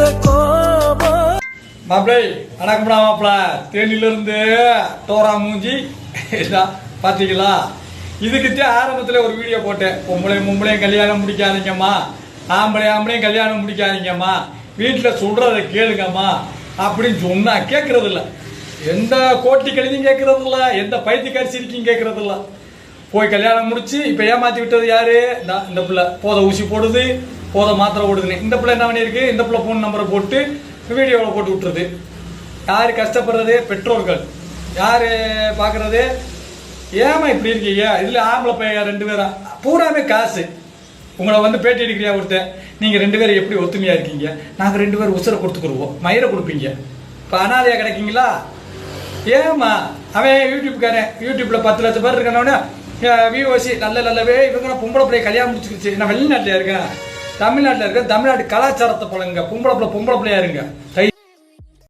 இந்த கோபம். மாப்பிளை வணக்கம்டா மாப்பிள்ள தேனிலிருந்து டோரா மூஞ்சி. பார்த்தீங்களா இதுக்குத்தே ஆரம்பத்தில் ஒரு வீடியோ போட்டேன். பொம்பளையும் பொம்பளையும் கல்யாணம் முடிக்காதீங்கம்மா. ஆம்பளை ஆம்பளையும் கல்யாணம் முடிக்காதீங்கம்மா. வீட்டில் சொல்கிறத கேளுங்கம்மா. அப்படின்னு சொன்னால் கேட்கறது எந்த கோட்டி கழிஞ்சும் கேட்கறது எந்த பைத்து கரிசிருக்கும் கேட்கறது இல்ல போய் கல்யாணம் முடிச்சு இப்போ ஏமாற்றி விட்டது யாரு? இந்த- இந்த பிள்ளை. போத ஊசி போடுது. போத மாத்திரை ஓடுதுன்னு இந்த பிள்ளை என்ன பண்ணியிருக்கு? இந்த பிள்ளை ஃபோன் நம்பரை போட்டு வீடியோவில் போட்டு விட்டுருது. யார் கஷ்டப்படுறது? பெற்றோர்கள். யார் பார்க்குறது ஏமா இப்படி இருக்கீங்க? இதில் ஆம்பளை பையன் ரெண்டு பேரா? பூராமே காசு. உங்களை வந்து பேட்டி எடுக்கிறியா ஒருத்தன் நீங்கள் ரெண்டு பேரும் எப்படி ஒத்துமையாக இருக்கீங்க? நாங்கள் ரெண்டு பேரும் உசுரை கொடுத்துக்குருவோம் மயிரை கொடுப்பீங்க. இப்போ அனாதையாக கிடைக்கீங்களா? ஏமா அவன் யூடியூப்காரன். யூடியூப்பில் பத்து லட்சம் பேர் இருக்கானவனே விஓசி நல்ல நல்லவே இவங்க பொம்பளை பிள்ளைய கல்யாணம் முடிச்சுக்கிச்சு. நான் வெளிநாட்டில் இருக்கேன்? தமிழ்நாட்டில் இருக்க தமிழ்நாட்டு கலாச்சாரத்தை பழங்க பொம்பளை பிள்ளை பொம்பளை பிள்ளையா இருங்க. தை